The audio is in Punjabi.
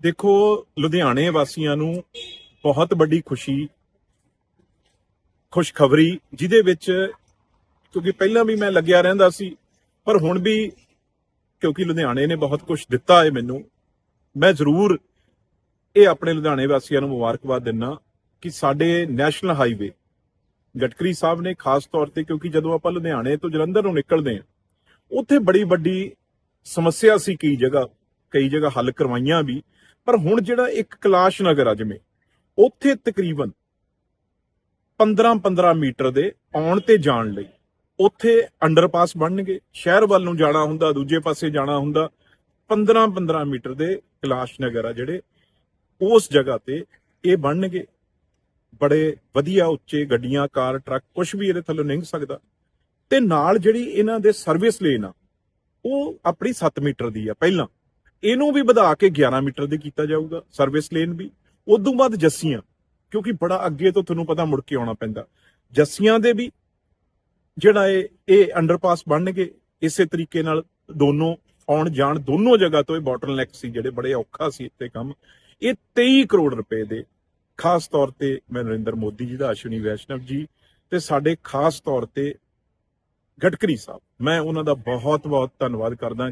ਦੇਖੋ, ਲੁਧਿਆਣੇ ਵਾਸੀਆਂ ਨੂੰ ਬਹੁਤ ਵੱਡੀ ਖੁਸ਼ੀ, ਖੁਸ਼ਖਬਰੀ, ਜਿਹਦੇ ਵਿੱਚ ਕਿਉਂਕਿ ਪਹਿਲਾਂ ਵੀ ਮੈਂ ਲੱਗਿਆ ਰਹਿੰਦਾ ਸੀ, ਪਰ ਹੁਣ ਵੀ ਕਿਉਂਕਿ ਲੁਧਿਆਣੇ ਨੇ ਬਹੁਤ ਕੁਝ ਦਿੱਤਾ ਹੈ ਮੈਨੂੰ, ਮੈਂ ਜ਼ਰੂਰ ਇਹ ਆਪਣੇ ਲੁਧਿਆਣੇ ਵਾਸੀਆਂ ਨੂੰ ਮੁਬਾਰਕਬਾਦ ਦਿੰਨਾ ਕਿ ਸਾਡੇ ਨੈਸ਼ਨਲ ਹਾਈਵੇ ਗਟਕਰੀ ਸਾਹਿਬ ਨੇ ਖਾਸ ਤੌਰ ਤੇ ਕਿਉਂਕਿ ਜਦੋਂ ਆਪਾਂ ਲੁਧਿਆਣੇ ਤੋਂ ਜਲੰਧਰ ਨੂੰ ਨਿਕਲਦੇ ਹਾਂ, ਉੱਥੇ ਬੜੀ ਵੱਡੀ ਸਮੱਸਿਆ ਸੀ ਕਈ ਜਗ੍ਹਾ ਕਈ ਜਗ੍ਹਾ ਹੱਲ ਕਰਵਾਈਆਂ ਵੀ, ਪਰ ਹੁਣ ਜਿਹੜਾ ਇੱਕ ਕਲਾਸ਼ ਨਗਰ ਆ ਜਿਵੇਂ, ਉੱਥੇ ਤਕਰੀਬਨ 15-15 ਮੀਟਰ ਦੇ ਆਉਣ ਤੇ ਜਾਣ ਲਈ ਉੱਥੇ ਅੰਡਰਪਾਸ ਬਣਨਗੇ। ਸ਼ਹਿਰ ਵੱਲ ਨੂੰ ਜਾਣਾ ਹੁੰਦਾ, ਦੂਜੇ ਪਾਸੇ ਜਾਣਾ ਹੁੰਦਾ 15-15 ਮੀਟਰ ਦੇ ਕਲਾਸ਼ ਨਗਰ ਆ ਜਿਹੜੇ, ਉਸ ਜਗ੍ਹਾ ਤੇ ਇਹ ਬਣਨਗੇ। ਬੜੇ ਵਧੀਆ ਉੱਚੇ ਗੱਡੀਆਂ, ਕਾਰ, ਟਰੱਕ ਕੁਝ ਵੀ ਇਹਦੇ ਥੱਲੋਂ ਲੰਘ ਸਕਦਾ। ਤੇ ਨਾਲ ਜਿਹੜੀ ਇਹਨਾਂ ਦੇ ਸਰਵਿਸ ਲੇਨ ਆ, ਉਹ ਆਪਣੀ 7 ਮੀਟਰ ਦੀ ਆ ਪਹਿਲਾਂ। ਇਹਨੂੰ ਵੀ ਵਧਾ ਕੇ 11 ਮੀਟਰ ਦੇ ਕੀਤਾ ਜਾਊਗਾ ਸਰਵਿਸ ਲੇਨ ਵੀ। ਉਦੋਂ ਬਾਅਦ ਜੱਸੀਆਂ, ਕਿਉਂਕਿ ਬੜਾ ਅੱਗੇ ਤੋਂ ਤੁਹਾਨੂੰ ਪਤਾ ਮੁੜ ਕੇ ਆਉਣਾ ਪੈਂਦਾ। ਜੱਸੀਆਂ ਦੇ ਵੀ ਜਿਹੜਾ ਇਹ ਇਹ ਅੰਡਰਪਾਸ ਬਣਨਗੇ, ਇਸੇ ਤਰੀਕੇ ਨਾਲ ਦੋਨੋਂ ਆਉਣ ਜਾਣ, ਦੋਨੋਂ ਜਗ੍ਹਾ ਤੋਂ ਇਹ ਬੋਟਲਨੈਕ ਸੀ ਜਿਹੜੇ ਬੜੇ ਔਖਾ ਸੀ ਇੱਥੇ ਕੰਮ। ਇਹ 23 ਕਰੋੜ ਰੁਪਏ ਦੇ, ਖਾਸ ਤੌਰ ਤੇ ਮੈਂ ਨਰਿੰਦਰ ਮੋਦੀ ਜੀ ਦਾ ਅਸ਼ਵਨੀ ਵੈਸ਼ਨਵ ਜੀ ਤੇ ਸਾਡੇ ਖਾਸ ਤੌਰ ਤੇ ਗਟਕਰੀ ਸਾਹਿਬ। ਮੈਂ ਉਹਨਾਂ ਦਾ ਬਹੁਤ ਬਹੁਤ ਧੰਨਵਾਦ ਕਰਦਾ